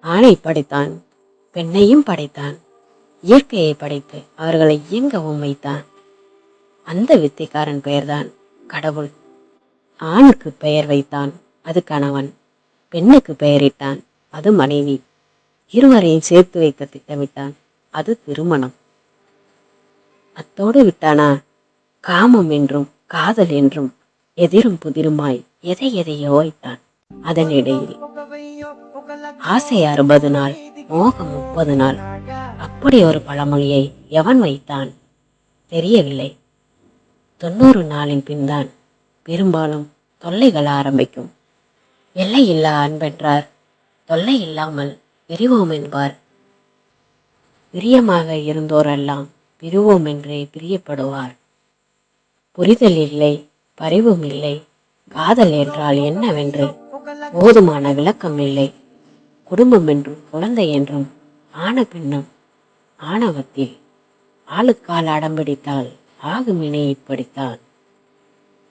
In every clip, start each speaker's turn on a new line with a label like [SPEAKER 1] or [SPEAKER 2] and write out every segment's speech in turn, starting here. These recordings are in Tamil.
[SPEAKER 1] ஆணை படைத்தான் பெண்ணையும் படைத்தான் இயற்கையை படைத்து அவர்களை இயங்கவும் வைத்தான். அந்த வித்தைக்காரன் பெயர்தான் கடவுள். ஆணுக்கு பெயர் வைத்தான் அது கணவன். பெண்ணுக்கு பெயரிட்டான் அது மனைவி. இருவரையும் சேர்த்து வைக்க திட்டமிட்டான் அது திருமணம். அத்தோடு விட்டானா? காமம் என்றும் காதல் என்றும் எதிரும் புதிருமாய் எதை எதையோ வைத்தான். அதனிடையில் ஆசை அறுபது நாள் மோகம் முப்பது நாள். அப்படி ஒரு பழமொழியை எவன் வைத்தான்? தெரியவில்லை. தொண்ணூறு நாளின் பின்தான் பெரும்பாலும் தொல்லைகள் ஆரம்பிக்கும். எல்லை இல்லா அன்பென்றார். தொல்லை இல்லாமல் பிரிவோம் என்பார். பிரியமாக இருந்தோரெல்லாம் பிரிவோம் என்றே பிரியப்படுவார். புரிதல் இல்லை பரிவும் இல்லை. காதல் என்றால் என்னவென்று? போதுமான விளக்கம் இல்லை. குடும்பம் என்றும் குழந்தை என்றும் ஆன பெண்ணும் ஆணவத்தில் ஆளுக்கால் அடம்பிடித்தால் ஆகும் இணை இப்படித்தான்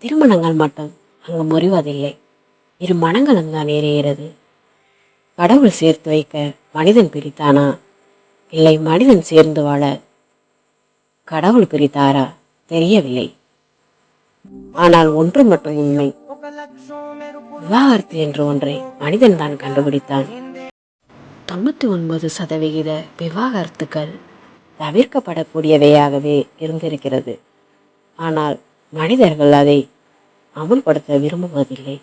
[SPEAKER 1] திருமணங்கள் மட்டும் அங்கு முறிவதில்லை. இரு மனங்களும் தான் எரிகிறது கடவுள் சேர்த்து வைக்க மனிதன் பிரித்தானா? இல்லை மனிதன் சேர்ந்து வாழ கடவுள் பிரித்தாரா? தெரியவில்லை. ஆனால் ஒன்று மட்டும் உண்மை. விவாகரத்து என்று ஒன்றை மனிதன் தான் கண்டுபிடித்தான். தொண்ணூற்றி ஒன்பது சதவிகித விவாகரத்துக்கள் தவிர்க்கப்படக்கூடியவையாகவே இருந்திருக்கிறது. ஆனால் மனிதர்கள் அதை அமுல்படுத்த விரும்புவதில்லை.